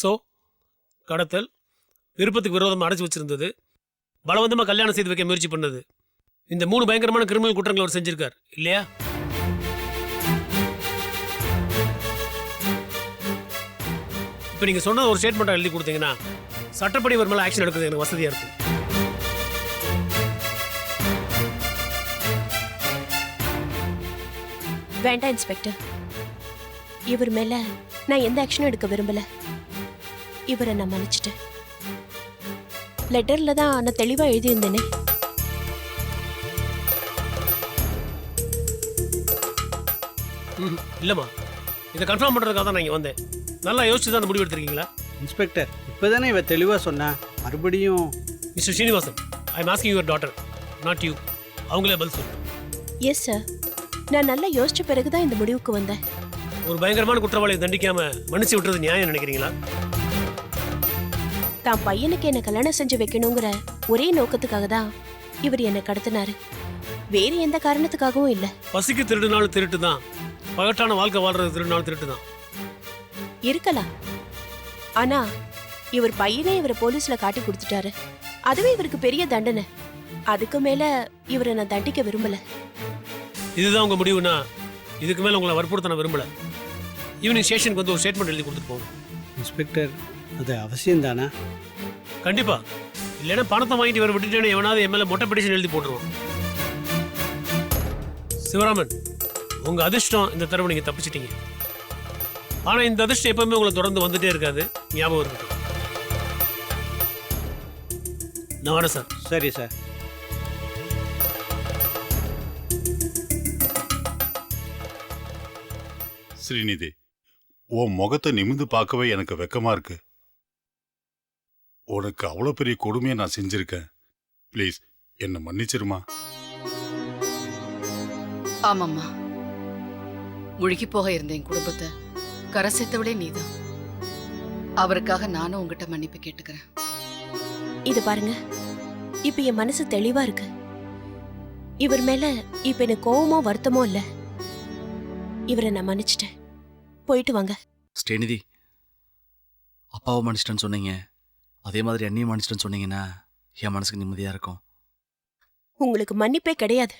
So கடத்தல் விருப்பத்துக்கு விரோதமாக அடைச்சி வச்சிருந்தது. பலவந்தமாக கல்யாணம் செய்து வைக்க முயற்சி பண்ணது. இந்த மூணு பயங்கரமான கிரிமினல் குற்றங்கள் அவர் செஞ்சிருக்கார் இல்லையா? இப்போ நீங்கள் சொன்ன ஒரு ஸ்டேட்மெண்ட்டாக எழுதி கொடுத்தீங்கன்னா சட்டப்படி ஒரு மேலே ஆக்ஷன் எடுக்கிறது எனக்கு வசதியாக இருக்கும். வேண்டாம் இன்ஸ்பெக்டர் இவர் மேலே நான் எந்த ஆக்ஷனும் எடுக்க விரும்பலை. இவரை நான் மன்னிச்சிட்டேன். லெட்டர்ல தான் நான் தெளிவா எழுதியிருந்தேனே. இல்லைம்மா. இதை கன்ஃபார்ம் பண்ணுறதுக்காக தான் நான் இங்கே வந்தேன். நல்லா யோசிச்சு தான் அந்த முடிவு எடுத்திருக்கீங்களா? இன்ஸ்பெக்டர் இப்போதானே இவ தெளிவாக சொன்னா? மறுபடியும் mister Srinivasan I am asking your daughter not you அவங்களே பதில் சொல்லு. எஸ் சார் நான் நல்லா யோசிச்ச பிறகுதான் இந்த முடிவுக்கு வந்தேன். ஒரு பயங்கரமான குற்றவாளியை தண்டிக்காம மன்னிச்சு விட்டுறது நியாயம் நினைக்கிறீங்களா? தான் பையனுக்கு என்ன கல்யாணம் செஞ்சு வைக்கணுங்கிற ஒரே நோக்கத்துக்காக தான் இவர் என்னை கடத்தினாரு. வேறு எந்த காரணத்துக்காகவும் இல்லை. பசிக்கு திருடுனாலும் திருட்டு தான் பகட்டான வாழ்க்கை வாழ்றது திருடுனாலும் திருட்டு தான் இருக்கலாம். ஆனா இவர் பையனே இவரை போலீஸ்ல காட்டி கொடுத்துட்டாரு. அதுவே இவருக்கு பெரிய தண்டனை. அதுக்கு மேல இவரை நான் தண்டிக்க விரும்பல. இதுதான் உங்க முடிவுனா? இதுக்கு மேல உங்களை வற்புறுத்த நான் விரும்பல. ஈவினிங் ஸ்டேஷனுக்கு வந்து ஒரு ஸ்டேட்மெண்ட் எழுதி கொடுத்துட்டு போங்க. இன்ஸ்பெக்டர் அது அவசியம்தானா கண்டிப்பா. இல்லைன்னா பணத்தை வாங்கிட்டு இவரை விட்டுட்டேன்னு எவனாவது என் மேல மொட்டை பெடிஷன் எழுதி போட்டுருவோம் சிவராமன் உங்க அதிர்ஷ்டம் இந்த தடவை நீங்க தப்பிச்சிட்டீங்க. ஆனா இந்த அதிர்ஷ்டம் எப்பவுமே உங்களை தொடர்ந்து வந்துட்டே இருக்காது. ஞாபகம் இருக்கட்டும். நான் வரேன் சார். சரி சார். ஸ்ரீநிதி உன் முகத்தை நிமிந்து பார்க்கவே எனக்கு வெக்கமா இருக்கு. உனக்கு அவ்வளோ பெரிய கொடுமையை நான் செஞ்சிருக்கேன். ப்ளீஸ் என்னை மன்னிச்சிருமா? ஆமாம்மா. முழுகி போக இருந்த என் குடும்பத்தை கரை சேர்த்தவளே நீதான். அவருக்காக நானும் உங்ககிட்ட மன்னிப்பு கேட்டுக்கிறேன். இது பாருங்க. இப்ப என் மனசு தெளிவா இருக்கு. இவர் மேல இப்ப எனக்கு கோவமோ வருத்தமோ இல்ல. இவரை நான் மன்னிச்சிட்டேன். போயிட்டு வாங்க. ஸ்ரீநிதி அப்பாவை மன்னிச்சிட்டேன்னு சொன்னீங்க. அதே மாதிரி என்னையும் மன்னிச்சிட்டேன்னு சொன்னீங்கன்னா என் மனசுக்கு நிம்மதியாக இருக்கும். உங்களுக்கு மன்னிப்பே கிடையாது.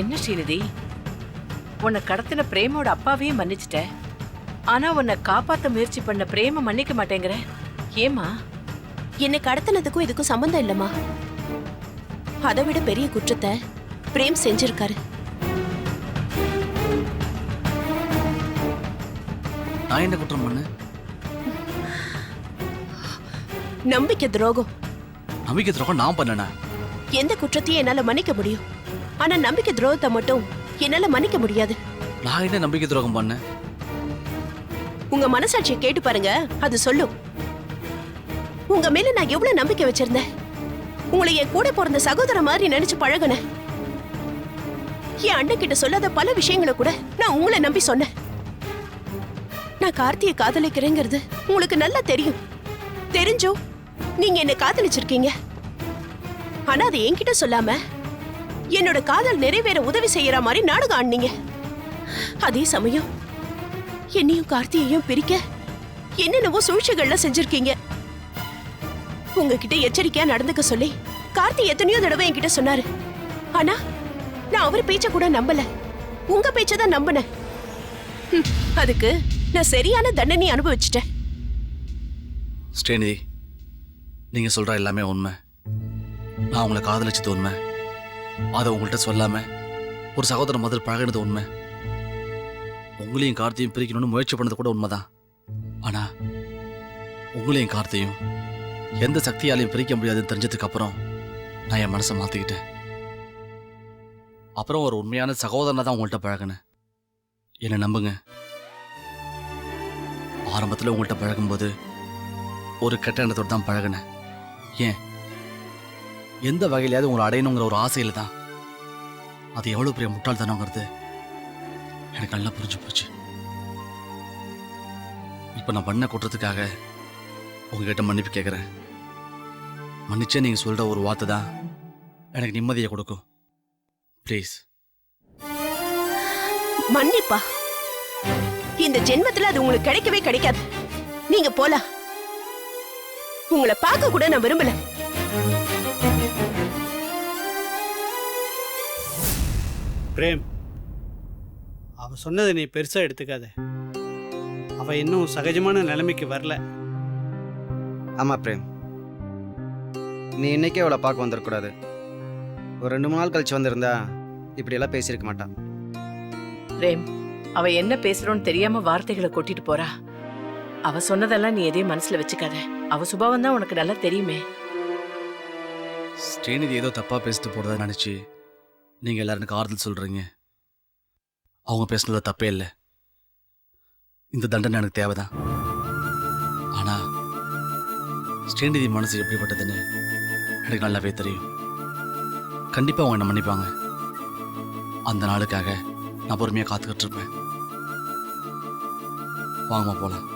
என்ன ஸ்ரீநிதி? உன்னை கடத்தின பிரேமோட அப்பாவையே மன்னிச்சிட்ட? ஆனா உன்னை காப்பாத்த முயற்சி பண்ண பிரேம மன்னிக்க மாட்டேங்கிற ஏமா என்னை கடத்தினதுக்கும் இதுக்கும் சம்பந்தம் இல்லம்மா. அதை விட பெரிய குற்றத்தை பிரேம் செஞ்சிருக்காரு. நான் என்ன குற்றம் பண்ணேன் நம்பிக்கை துரோகம். நம்பிக்கை துரோகம் நான் பண்ணேனா? எந்த குற்றத்தையும் என்னால மன்னிக்க முடியும். ஆனா நம்பிக்கை துரோகத்தை மட்டும் என்னால மன்னிக்க முடியாது. நான் என்ன நம்பிக்கை துரோகம் பண்ணேன்? உங்க மனசாட்சியை கேட்டு பாருங்க. அது சொல்லும். உங்க மேல நான் எவ்வளவு நம்பிக்கை வச்சிருந்தேன். உங்களை என் கூட பிறந்த சகோதர மாதிரி நினைச்சு பழகினேன். என் அண்ணன் கிட்ட சொல்லாத பல விஷயங்களை கூட நான் உங்களை நம்பி சொன்னேன். நான் கார்த்தியை காதலிக்கிறேங்கிறது உங்களுக்கு நல்லா தெரியும். தெரிஞ்சும் நீங்க என்ன காதலிச்சிருக்கீங்க. ஆனா அதை என்கிட்ட சொல்லாம என்னோட காதல் நிறைவேற உதவி செய்யற மாதிரி நாடகம் ஆடினீங்க. அதே சமயம் என்னையும் கார்த்தியையும் பிரிக்க என்னென்னவோ சூழ்ச்சிகள்லாம் செஞ்சிருக்கீங்க. உங்ககிட்ட எச்சரிக்கையா நடந்துக்க சொல்லி கார்த்தி எத்தனையோ தடவை என்கிட்ட சொன்னாரு. ஆனா நான் அவர் பேச்ச கூட நம்பல. உங்க பேச்ச தான் நம்பினேன். அதுக்கு நான் சரியான தண்டனை அனுபவிச்சிட்டேன். ஸ்ரீநிதி நீங்கள் சொல்கிற எல்லாமே உண்மை. நான் உங்களை காதலிச்சது உண்மை. அதை உங்கள்கிட்ட சொல்லாம ஒரு சகோதரன் முதல் பழகினது உண்மை. உங்களையும் கார்த்தையும் பிரிக்கணும்னு முயற்சி பண்ணது கூட உண்மைதான். ஆனா உங்களையும் கார்த்தையும் எந்த சக்தியாலையும் பிரிக்க முடியாதுன்னு தெரிஞ்சதுக்கு அப்புறம் நான் என் மனசை மாத்திக்கிட்டேன். அப்புறம் ஒரு உண்மையான சகோதரனை தான் உங்கள்கிட்ட பழகினேன். என்னை நம்புங்க. ஆரம்பத்தில் உங்கள்கிட்ட பழகும்போது ஒரு கெட்ட எண்ணத்தோடு தான் பழகினேன். ஏன்? எந்த வகையிலையாவது உங்களை அடையணுங்கிற ஒரு ஆசையில் தான். அது எவ்வளோ பெரிய முட்டாள்தனங்கிறது எனக்கு நல்லா புரிஞ்சு போச்சு. இப்போ நான் பண்ண குற்றத்துக்காக உங்ககிட்ட மன்னிப்பு கேட்குறேன் மன்னிச்சே நீங்கள் சொல்கிற ஒரு வார்த்தை தான் எனக்கு நிம்மதியை கொடுக்கும். ப்ளீஸ் மன்னிப்பா. இந்த ஜென்மத்துல அது உங்களுக்கு கிடைக்கவே கிடைக்காது. நீங்க போலாம். உங்களை பார்க்க கூட நான் விரும்பல. பிரேம் அவ சொன்னதை நீ பெருசா எடுத்துக்காத. அவ இன்னும் சகஜமான நிலைமைக்கு வரல. ஆமாம் பிரேம். நீ இன்னைக்கே அவளை பார்க்க வந்திருக்கூடாது ஒரு ரெண்டு மூணு நாள் கழிச்சு வந்திருந்தா இப்படியெல்லாம் பேசியிருக்க மாட்டான் பிரேம் அவ என்ன பேசுறோன்னு தெரியாம வார்த்தைகளை கொட்டிட்டு போறா. அவ சொன்னதெல்லாம் நீ எதையும் மனசுல வச்சுக்காத. அவ சுபாவம் தான் உனக்கு நல்லா தெரியுமே. ஸ்ரீநிதி ஏதோ தப்பாக பேசிட்டு போகிறதா நினச்சி நீங்கள் எல்லாரும் எனக்கு ஆறுதல் சொல்கிறீங்க அவங்க பேசுனது தப்பே இல்லை. இந்த தண்டனை எனக்கு தேவைதான். ஆனால் ஸ்ரீநிதி மனசு எப்படிப்பட்டதுன்னு எனக்கு நல்லாவே தெரியும். கண்டிப்பாக அவங்க என்ன மன்னிப்பாங்க. அந்த நாளுக்காக நான் பொறுமையாக காத்துக்கிட்டு இருப்பேன். வாங்கம்மா போகலாம்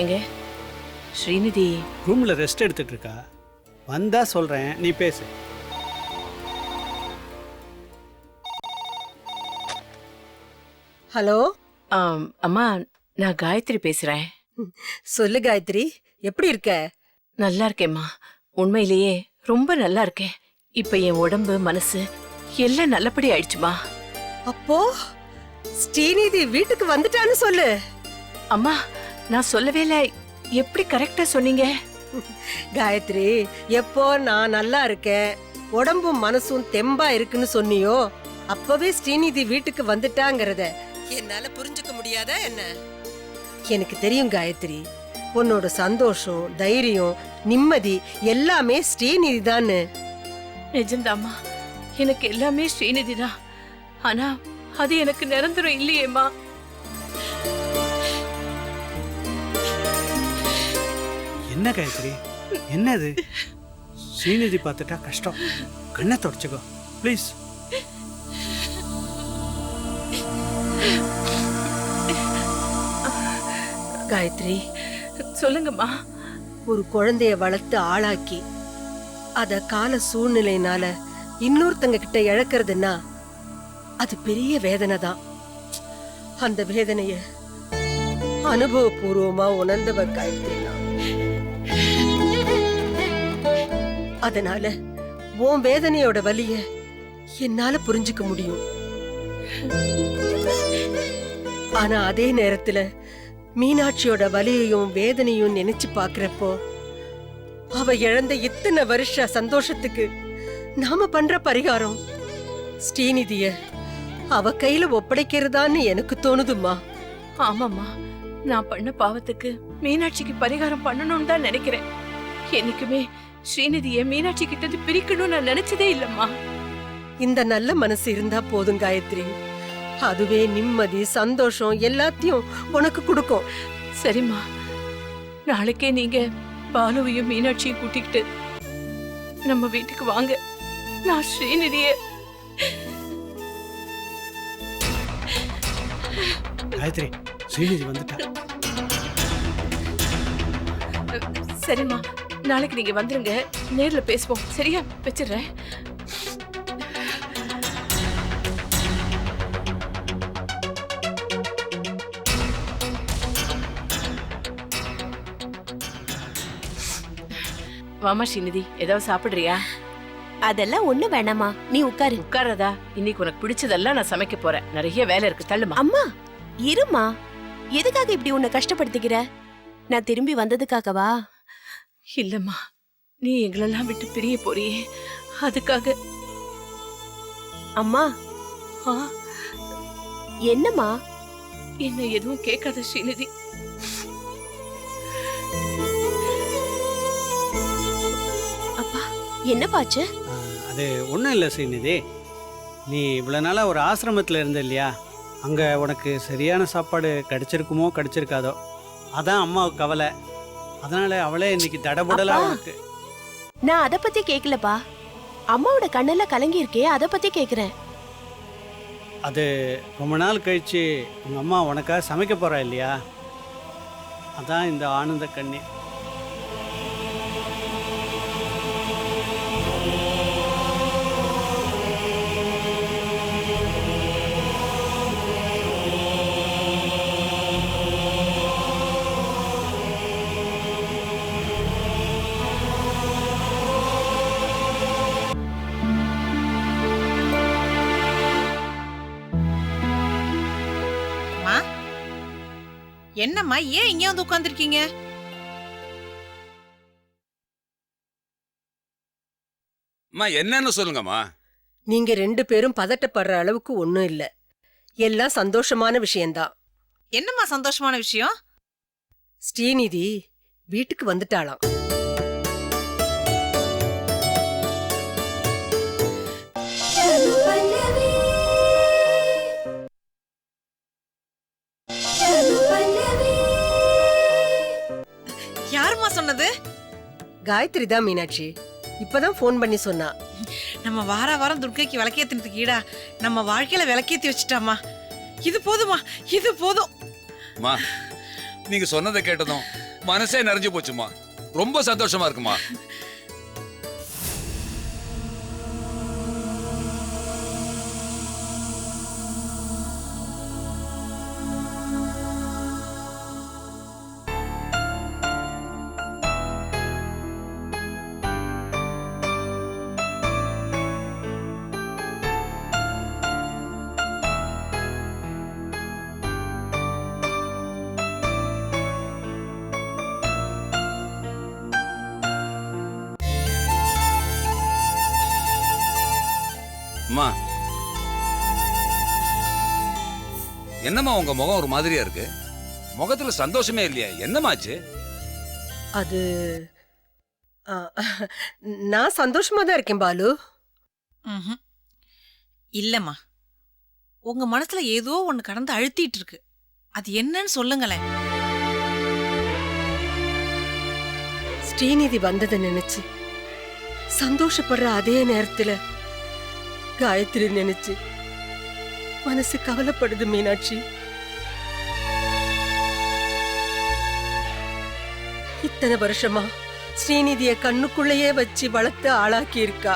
ஏங்க ஸ்ரீநிதி. ரூம்ல ரெஸ்ட் எடுத்துட்டு இருக்கா வந்தா சொல்றேன் நீ பேசு. ஹலோ? ஆம், அம்மா நான் காயத்ரி பேசுறேன். சொல்லு காயத்ரி எப்படி இருக்க? நல்லா இருக்கேம்மா. உண்மையிலேயே ரொம்ப நல்லா இருக்கேன். இப்ப என் உடம்பு மனசு எல்லாம் நல்லபடி ஆயிடுச்சுமா. அப்போ ஸ்ரீநிதி வீட்டுக்கு வந்துட்டான்னு சொல்லு. அம்மா நான் சொல்லவே இல்லை. எப்படி கரெக்டா சொன்னீங்க? காயத்ரி எப்போ நான் நல்லா இருக்கேன்? உடம்பும் மனசும் தெம்பா இருக்குன்னு சொன்னியோ அப்பவே ஸ்ரீநிதி வீட்டுக்கு வந்துட்டாங்கிறத. என்னால புரிஞ்சுக்க முடியாதா என்ன? எனக்கு தெரியும் காயத்ரி. உன்னோட சந்தோஷம் தைரியம் நிம்மதி எல்லாமே ஸ்ரீநிதி தான் நிஜம்தாம்மா எனக்கு எல்லாமே ஸ்ரீநிதி தான். ஆனா அது எனக்கு நிரந்தரம் இல்லையேம்மா. என்ன காயத்ரி? என்னது? ஸ்ரீநிதி பார்த்துட்டா கஷ்டம். கண்ணை தொடச்சுக்கோ. ப்ளீஸ் காயத்ரி சொல்லுங்கம்மா. ஒரு குழந்தைய வளர்த்து ஆளாக்கி அத கால சூழ்நிலையினால இன்னொருத்தங்க கிட்ட இழக்கிறதுன்னா அது பெரிய வேதனை தான். அந்த வேதனைய அனுபவபூர்வமா உணர்ந்தவ காயத்ரி. அதனால உன் வேதனையோட வலிய என்னால புரிஞ்சுக்க முடியும். ஆனா அதே நேரத்துல மீனாட்சியோட வலியையும் வேதனையும் நினைச்சு பாக்குறப்போ அவ இழந்த இத்தனை வருஷ சந்தோஷத்துக்கு நாம பண்ற பரிகாரம்? ஸ்ரீநிதிய அவ கையில ஒப்படைக்கிறதான்னு எனக்கு தோணுதுமா ஆமாம்மா. நான் பண்ண பாவத்துக்கு மீனாட்சிக்கு பரிகாரம் பண்ணணும்னு தான் நினைக்கிறேன். என்னைக்குமே ஸ்ரீநிதியை மீனாட்சி கிட்ட இருந்து பிரிக்கணும்னு நான் நினைச்சதே இல்லம்மா. இந்த நல்ல மனசு இருந்தா போதும் காயத்ரி. அதுவே நிம்மதி சந்தோஷம் எல்லாத்தையும் உனக்கு கொடுக்கும். சரிம்மா. நாளைக்கே நீங்க பாலுவையும் மீனாட்சியும் கூட்டிக்கிட்டு நம்ம வீட்டுக்கு வாங்க. நான் ஸ்ரீநிதிய காயத்ரி ஸ்ரீநிதி வந்துட்டா. சரிம்மா. நாளைக்கு நீங்க வந்துருங்க. நேர்ல பேசுவோம். சரியா? வச்சிடுறேன். வாமா ஸ்ரீநிதி. ஏதாவது சாப்பிடுறியா? அதெல்லாம் ஒண்ணு வேணாமா நீ உட்காரு. உட்காரதா இன்னைக்கு உனக்கு பிடிச்சதெல்லாம் நான் சமைக்க போறேன். நிறைய வேலை இருக்கு. தள்ளுமா? அம்மா இருமா எதுக்காக இப்படி உன்னை கஷ்டப்படுத்திக்கிற? நான் திரும்பி வந்ததுக்காகவா? இல்லம்மா நீ எங்களெல்லாம் விட்டு பிரிய போறியே. அதுக்காக. அம்மா. ஆ? என்னம்மா? என்ன எதுவும் கேட்காத ஸ்ரீநிதி. அப்பா என்ன பாச்சு அது ஒன்றும் இல்லை ஸ்ரீநிதி. நீ இவ்வளோ நாளாக ஒரு ஆசிரமத்தில் இருந்த இல்லையா? அங்கே உனக்கு சரியான சாப்பாடு கிடச்சிருக்குமோ கிடச்சிருக்காதோ? அதான் அம்மாவுக்கு கவலை. அதனால அவளே இன்னைக்கு தடபுடலா. உனக்கு நான் அத பத்தி கேக்கலப்பா. அம்மாவோட கண்ணெல்லாம் கலங்கி இருக்கே அத பத்தி கேக்குறேன். அது ரொம்ப நாள் கழிச்சு உங்கள் அம்மா உனக்காக சமைக்க போகிறா இல்லையா? அதான் இந்த ஆனந்த கண்ணீர் என்னம்மா ஏன் இங்க வந்து உட்கார்ந்திருக்கீங்க? அம்மா என்னன்னு சொல்லுங்கம்மா. நீங்க ரெண்டு பேரும் பதட்டப்படுற அளவுக்கு ஒண்ணும் இல்ல. எல்லாம் சந்தோஷமான விஷயம்தான். என்னம்மா சந்தோஷமான விஷயம்? ஸ்ரீநிதி வீட்டுக்கு வந்துட்டாளாம். சொன்னது? காயத்ரி தான் மீனாட்சி. இப்பதான் ஃபோன் பண்ணி சொன்னா. நம்ம வார வாரம் துர்க்கைக்கு விளக்கேத்தினதுக்கு ஈடா நம்ம வாழ்க்கையில விளக்கேத்தி வச்சுட்டாமா இது போதுமா இது போதும். அம்மா நீங்க சொன்னதை கேட்டதும் மனசே நிறைஞ்சு போச்சுமா ரொம்ப சந்தோஷமா இருக்குமா அம்மா என்னம்மா உங்க முகம் ஒரு மாதிரியா இருக்கு? முகத்துல சந்தோஷமே இல்லையா. என்னமாச்சு அது ஆ, நான் சந்தோஷமா தான் இருக்கேன் பாலு. ம்ஹும். இல்லம்மா. உங்க மனசுல ஏதோ ஒண்ணு கடந்து அழுத்திட்டு இருக்கு. அது என்னன்னு சொல்லுங்களேன். ஸ்ரீநிதி வந்ததை நினைச்சு சந்தோஷப்படுற அதே நேரத்துல காயத்ரி நினைச்சு. மனசு கவலைப்படுது மீனாட்சி. இத்தனை வருஷமா ஸ்ரீநிதிய கண்ணுக்குள்ளேயே வச்சு வளர்த்து ஆளாக்கி இருக்கா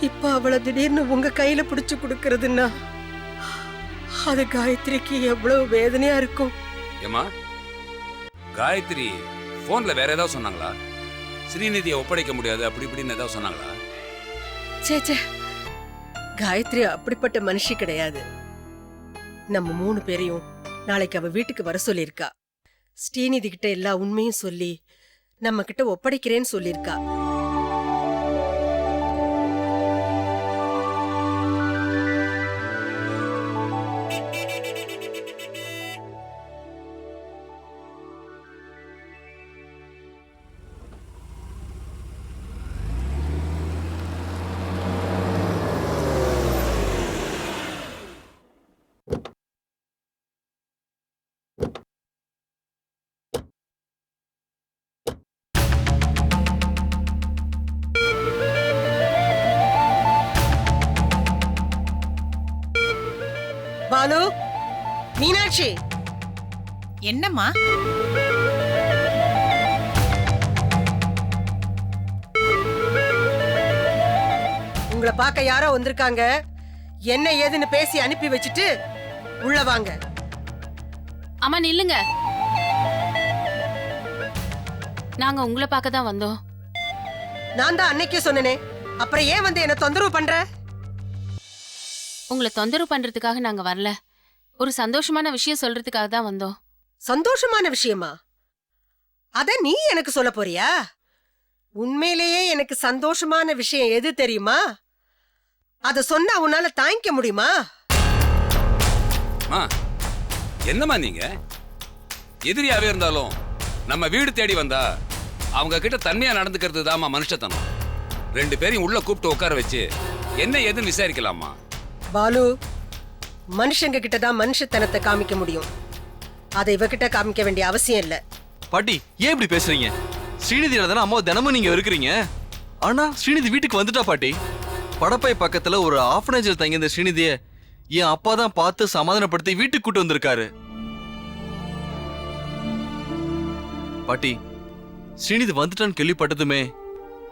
இப்ப அவளை திடீர்னு உங்க கையில பிடிச்சு கொடுக்கறதுன்னா அது காயத்ரிக்கு எவ்வளவு வேதனையா இருக்கும். ஏம்மா காயத்ரி போன்ல வேற ஏதாவது சொன்னாங்களா? ஸ்ரீநிதியை ஒப்படைக்க முடியாது அப்படி இப்படின்னு ஏதாவது சொன்னாங்களா? சேச்சே காயத்ரி அப்படிப்பட்ட மனுஷி கிடையாது. நம்ம மூணு பேரையும் நாளைக்கு அவ வீட்டுக்கு வர சொல்லியிருக்கா. ஸ்ரீநிதி கிட்ட எல்லா உண்மையும் சொல்லி நம்ம கிட்ட ஒப்படைக்கிறேன்னு சொல்லியிருக்கா. பாலு? மீனாட்சி. என்னம்மா? உங்களை பார்க்க யாரோ வந்திருக்காங்க. என்ன ஏதுன்னு பேசி அனுப்பி வச்சுட்டு உள்ள வாங்க. அம்மா நில்லுங்க. நாங்க உங்களை பார்க்க தான் வந்தோம். நான் தான் அன்னைக்கே சொன்னனே. அப்புறம் ஏன் வந்து என்ன தொந்தரவு பண்ற? உங்களை தொந்தரவு பண்றதுக்காக நாங்க வரல. ஒரு சந்தோஷமான விஷயம் சொல்றதுக்காக தான் வந்தோம். சந்தோஷமான விஷயமா? அத நீ எனக்கு சொல்ல போறியா? உண்மையிலேயே எனக்கு சந்தோஷமான விஷயம் எது தெரியுமா? அத சொன்னா உன்னால தாங்கிக்க முடியுமா? அம்மா என்னம்மா நீங்க? எதிரியாவே இருந்தாலும் நம்ம வீடு தேடி வந்தா அவங்க கிட்ட தன்மையா நடந்துக்கிறது தாம்மா மனுஷத்தனம். ரெண்டு பேரையும் உள்ள கூப்பிட்டு உட்கார வச்சு என்ன ஏதுன்னு விசாரிக்கலாமா பாலு மனுஷங்க கிட்ட தான் மனுஷத்தனத்தை காமிக்க முடியும். அதை இவகிட்ட காமிக்க வேண்டிய அவசியம் இல்லை. பாட்டி ஏன் இப்படி பேசுறீங்க? ஸ்ரீநிதியில தானே அம்மா தினமும் நீங்க இருக்கிறீங்க ஆனா ஸ்ரீநிதி வீட்டுக்கு வந்துட்டா பாட்டி? படப்பை பக்கத்துல ஒரு ஆஃபனேஜில் தங்கியிருந்த ஸ்ரீநிதியை என் அப்பா தான் பார்த்து சமாதானப்படுத்தி வீட்டுக்கு கூட்டு வந்திருக்காரு. பாட்டி ஸ்ரீநிதி வந்துட்டான்னு கேள்விப்பட்டதுமே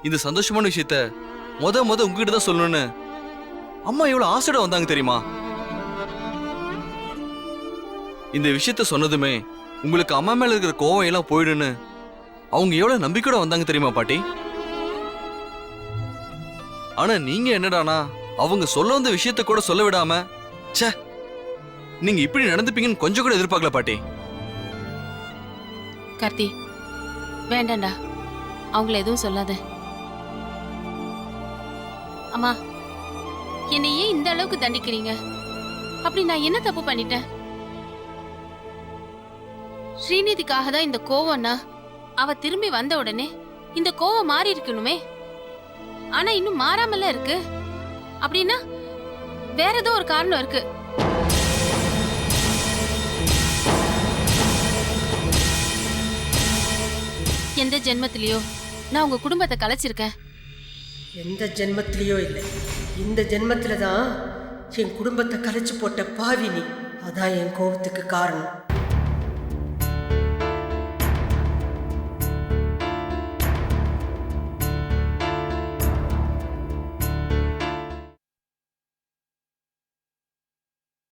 இந்த சந்தோஷமான விஷயத்த முத முத உங்ககிட்ட தான் சொல்லணும்னு அம்மா எவ்வளவு ஆசையோட வந்தாங்க தெரியுமா? இந்த விஷயத்த சொன்னதுமே உங்களுக்கு அம்மா மேல இருக்கிற கோவம் எல்லாம் போயிடுன்னு அவங்க எவ்வளவு நம்பிக்கையோட வந்தாங்க தெரியுமா பாட்டி? ஆனா நீங்க என்னடானா அவங்க சொல்ல வந்த விஷயத்த கூட சொல்ல விடாம சே நீங்க இப்படி நடந்துப்பீங்கன்னு கொஞ்சம் கூட எதிர்பார்க்கல பாட்டி. கார்த்தி வேண்டாண்டா அவங்கள எதுவும் சொல்லாத. அம்மா என்னை ஏன் இந்த அளவுக்கு தண்டிக்கிறீங்க? அப்படி நான் என்ன தப்பு பண்ணிட்டேன்? ஸ்ரீநிதிக்காக தான் இந்த கோவம்னா அவ திரும்பி வந்த உடனே இந்த கோவம் மாறி இருக்கணுமே? ஆனா இன்னும் மாறாமல இருக்கு? அப்படின்னா வேற ஏதோ ஒரு காரணம் இருக்கு. எந்த ஜென்மத்திலயோ நான் உங்க குடும்பத்தை கலைச்சிருக்கேன். எந்த ஜென்மத்திலயோ இல்லை. இந்த ஜென்மத்தில் தான் என் குடும்பத்தை கலைச்சு போட்ட பாவி நீ. அதான் என் கோபத்துக்கு காரணம்.